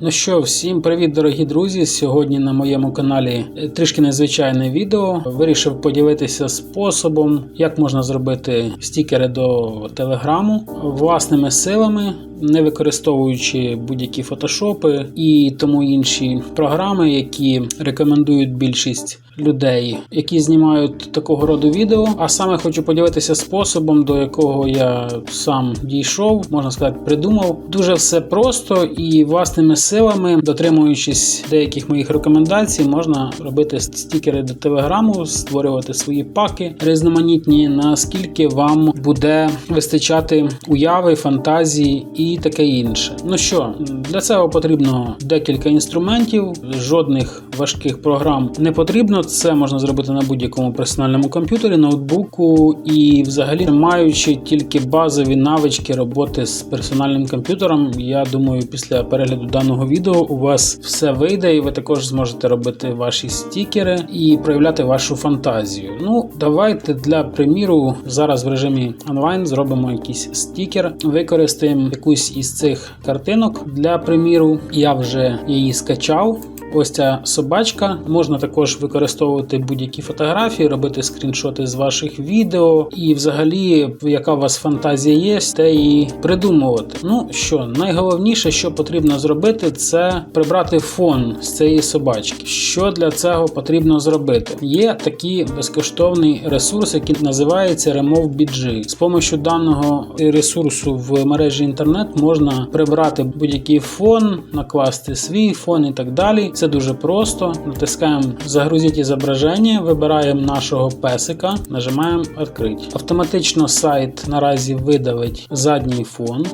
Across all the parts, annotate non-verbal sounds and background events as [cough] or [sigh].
Ну що, всім привіт, дорогі друзі! Сьогодні на моєму каналі е, трішки незвичайне відео. Вирішив поділитися способом, як можна зробити стікери до телеграму власними силами, не використовуючи будь-які фотошопи і тому інші програми, які рекомендують більшість людей, які знімають такого роду відео. А саме хочу поділитися способом, до якого я сам дійшов, можна сказати, придумав. Дуже все просто і власними силами, дотримуючись деяких моїх рекомендацій, можна робити стікери до телеграму, створювати свої паки різноманітні, наскільки вам буде вистачати уяви, фантазії і таке інше. Ну що, для цього потрібно декілька інструментів, жодних важких програм не потрібно. Це можна зробити на будь-якому персональному комп'ютері, ноутбуку і, взагалі, маючи тільки базові навички роботи з персональним комп'ютером. Я думаю, після перегляду даного відео у вас все вийде, і ви також зможете робити ваші стікери і проявляти вашу фантазію. Ну, давайте для приміру зараз в режимі онлайн зробимо якийсь стікер, використаємо якусь із цих картинок для приміру. Я вже її скачав. Ось ця собачка. Можна також використовувати будь-які фотографії, робити скріншоти з ваших відео, і взагалі, яка у вас фантазія є, те і придумувати. Ну що, найголовніше, що потрібно зробити, це прибрати фон з цієї собачки. Що для цього потрібно зробити? Є такий безкоштовний ресурс, який називається RemoveBG. З допомогою даного ресурсу в мережі інтернет можна прибрати будь-який фон, накласти свій фон і так далі. Це дуже просто. Натискаємо Загрузіть зображення, вибираємо нашого песика, нажимаємо Відкрити. Автоматично сайт наразі видавить задній фон.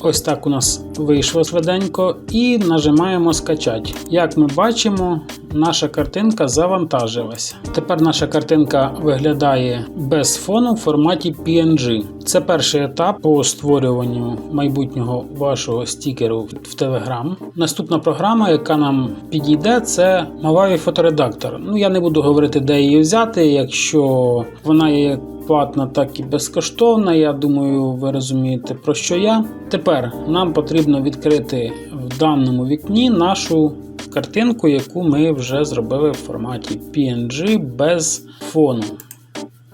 Ось так у нас вийшло швиденько, і нажимаємо скачати. Як ми бачимо, наша картинка завантажилася. Тепер наша картинка виглядає без фону в форматі PNG. Це перший етап по створюванню майбутнього вашого стікеру в Telegram. Наступна програма, яка нам підійде, це Mavivi фоторедактор. Ну я не буду говорити, де її взяти, якщо вона є платна, так і безкоштовна. Я думаю, ви розумієте про що я. Тепер нам потрібно відкрити в даному вікні нашу картинку, яку ми вже зробили в форматі PNG без фону.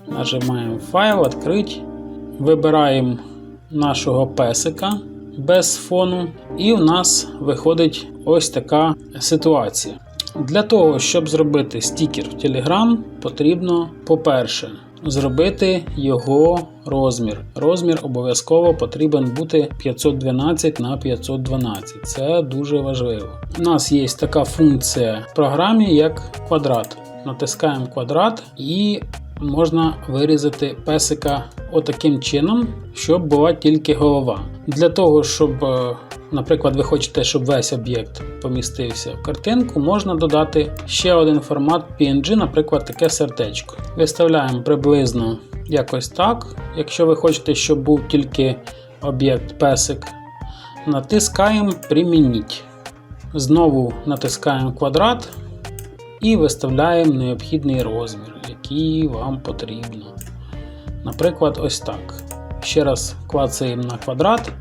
Нажимаємо файл, відкрити. Вибираємо нашого песика без фону, і у нас виходить ось така ситуація. Для того, щоб зробити стікер в Telegram, потрібно, по-перше, зробити його розмір. Розмір обов'язково потрібен бути 512 на 512. Це дуже важливо. У нас є така функція в програмі, як квадрат. Натискаємо квадрат і можна вирізати песика отаким чином, щоб була тільки голова. Для того, щоб, е, наприклад, ви хочете, щоб весь об'єкт помістився в картинку, можна додати ще один формат PNG, наприклад, таке сердечко. Виставляємо приблизно якось так. Якщо ви хочете, щоб був тільки об'єкт песик, натискаємо Примініть. Знову натискаємо квадрат і виставляємо необхідний розмір, який вам потрібно. Наприклад, ось так. Ще раз клацаємо на квадрат,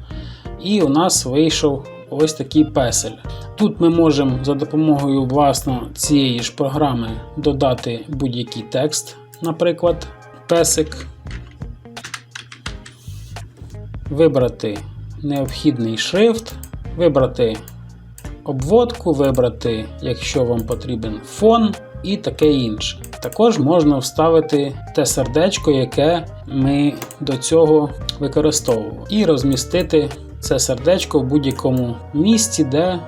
і у нас вийшов ось такий песель. Тут ми можемо за допомогою власно цієї ж програми додати будь-який текст, наприклад, песик, вибрати необхідний шрифт, вибрати обводку, вибрати, якщо вам потрібен фон і таке інше. Також можна вставити те сердечко, яке ми до цього використовували, і розмістити це сердечко в будь-якому місці, де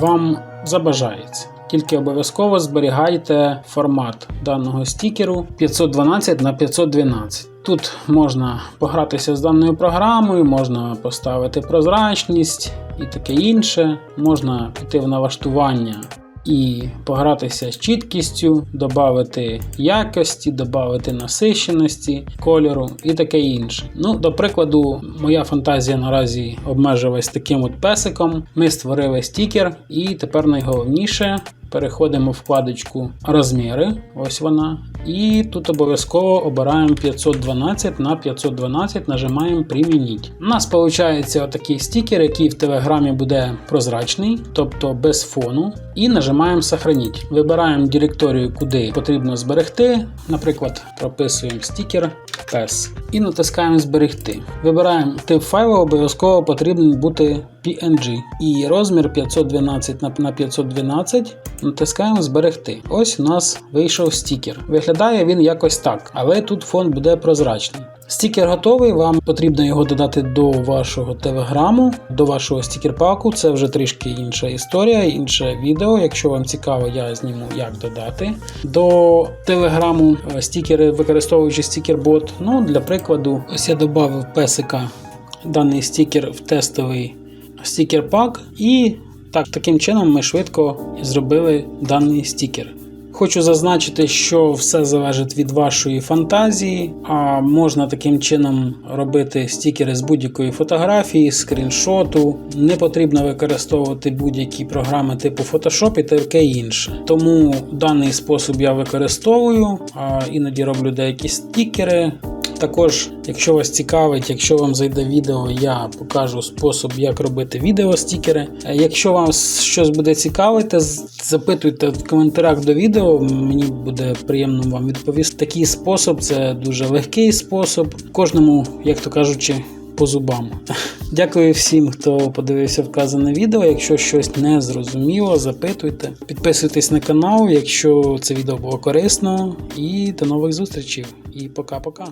вам забажається. Тільки обов'язково зберігайте формат даного стікеру 512 на 512. Тут можна погратися з даною програмою, можна поставити прозрачність і таке інше. Можна піти в налаштування і погратися з чіткістю, додати якості, додати насищеності, кольору і таке інше. Ну, До прикладу, моя фантазія наразі обмежилась таким от песиком. Ми створили стікер, і тепер найголовніше переходимо в вкладочку Розміри. Ось вона. І тут обов'язково обираємо 512 на 512, нажимаємо Примініть. У нас виходить отакий стікер, який в Телеграмі буде прозрачний, тобто без фону. І нажимаємо Сохраніть. Вибираємо директорію, куди потрібно зберегти. Наприклад, прописуємо стікер PES і натискаємо Зберегти. Вибираємо тип файлу, обов'язково потрібен бути PNG і розмір 512 на 512. Натискаємо Зберегти. Ось у нас вийшов стікер. Виглядає він якось так, але тут фон буде прозрачний. Стікер готовий, вам потрібно його додати до вашого телеграму, до вашого стікер-паку. Це вже трішки інша історія, інше відео. Якщо вам цікаво, я зніму, як додати до телеграму е, стікери, використовуючи стікер-бот. Ну, для прикладу, ось я додав песика даний стікер в тестовий стікер-пак, і так, таким чином ми швидко зробили даний стікер. Хочу зазначити, що все залежить від вашої фантазії, а можна таким чином робити стікери з будь-якої фотографії, скріншоту. Не потрібно використовувати будь-які програми типу Photoshop і таке інше. Тому даний спосіб я використовую, а іноді роблю деякі стікери. Також, якщо вас цікавить, якщо вам зайде відео, я покажу спосіб, як робити відеостікери. Е, Якщо вам щось буде цікавити, запитуйте в коментарях до відео. Мені буде приємно вам відповісти. Такий спосіб це дуже легкий спосіб. Кожному, як то кажучи, по зубам. [laughs] Дякую всім, хто подивився вказане відео. Якщо щось не зрозуміло, запитуйте. Підписуйтесь на канал, якщо це відео було корисно. І до нових зустрічей. І пока-пока.